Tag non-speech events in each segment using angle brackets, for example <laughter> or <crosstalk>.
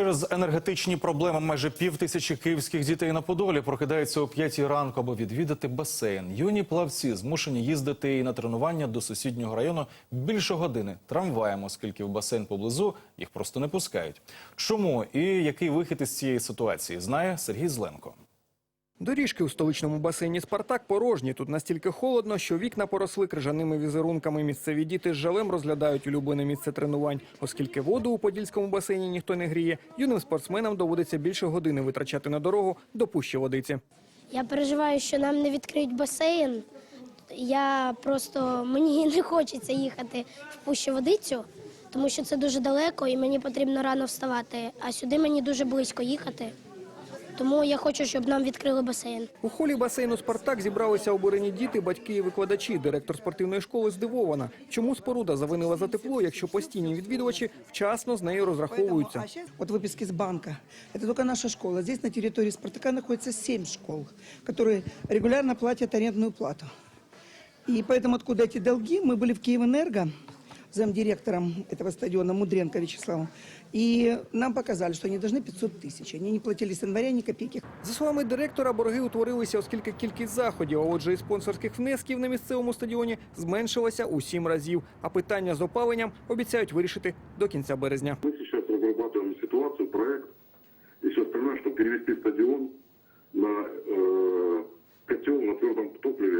Через енергетичні проблеми майже пів тисячі київських дітей на Подолі прокидаються о п'ятій ранку, аби відвідати басейн. Юні плавці змушені їздити і на тренування до сусіднього району більше години трамваєм, оскільки в басейн поблизу їх просто не пускають. Чому і який вихід із цієї ситуації знає Сергій Зленко. Доріжки у столичному басейні Спартак порожні. Тут настільки холодно, що вікна поросли крижаними візерунками. Місцеві діти з жалем розглядають улюблене місце тренувань. Оскільки воду у подільському басейні ніхто не гріє, юним спортсменам доводиться більше години витрачати на дорогу до пущі водиці. Я переживаю, що нам не відкриють басейн. Я просто мені <laughs> не хочеться їхати в пущу водицю, тому що це дуже далеко і мені потрібно рано вставати. А сюди мені дуже близько їхати. Тому я хочу, щоб нам відкрили басейн. У холі басейну Спартак зібралися обурені діти, батьки і викладачі. Директор спортивної школи здивована. Чому споруда завинила за тепло, якщо постійні відвідувачі вчасно з нею розраховуються. Поэтому, а щас вот выписки с банка. Это только наша школа. Здесь на территории Спартака находится семь школ, которые регулярно платят арендную плату. И поэтому откуда эти долги? Мы были в Киевэнерго, замдиректором этого стадиона Мудренко Вячеславом, и нам показали, что они должны 500 тысяч. Они не платили с января ни копейки. За словами директора, борги утворилися, оскільки кількість заходів, а отже, і спонсорських внесків на місцевому стадіоні зменшилася у сім разів. А питання з опаленням обіцяють вирішити до кінця березня. Мы сейчас разрабатываем ситуацию, проект и все остальное, чтобы перевести стадион на э, котел на твердом топливе,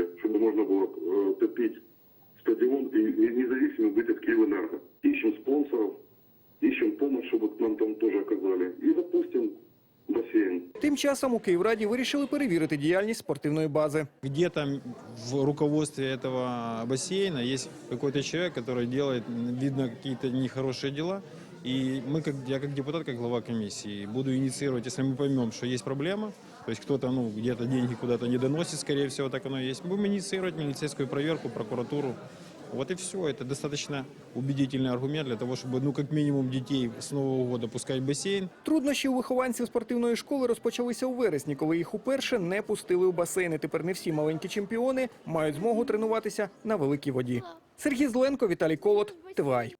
не- независимо быть от Киевэнерго. Ищем спонсоров, ищем помощь, чтобы к нам там тоже оказали. И запустим бассейн. Тим часом у Київраді вирішили перевірити діяльність спортивної бази. Где-то в руководстве этого бассейна есть какой-то человек, который делает, видно, какие-то нехорошие дела. И мы, как, я как депутат, как глава комиссии, буду инициировать, если мы поймем, что есть проблема, то есть кто-то ну, где-то деньги куда-то не доносит, скорее всего, так оно и есть, будем инициировать милицейскую проверку, прокуратуру. Вот и все. Это достаточно убедительный аргумент для того, чтобы, ну, как минимум, детей с Нового года пускать в бассейн. Труднощі у вихованців спортивної школи розпочалися у вересні, коли їх уперше не пустили у басейни. Тепер не всі маленькі чемпіони мають змогу тренуватися на великій воді. Сергій Зленко, Віталій Колот, Тивай.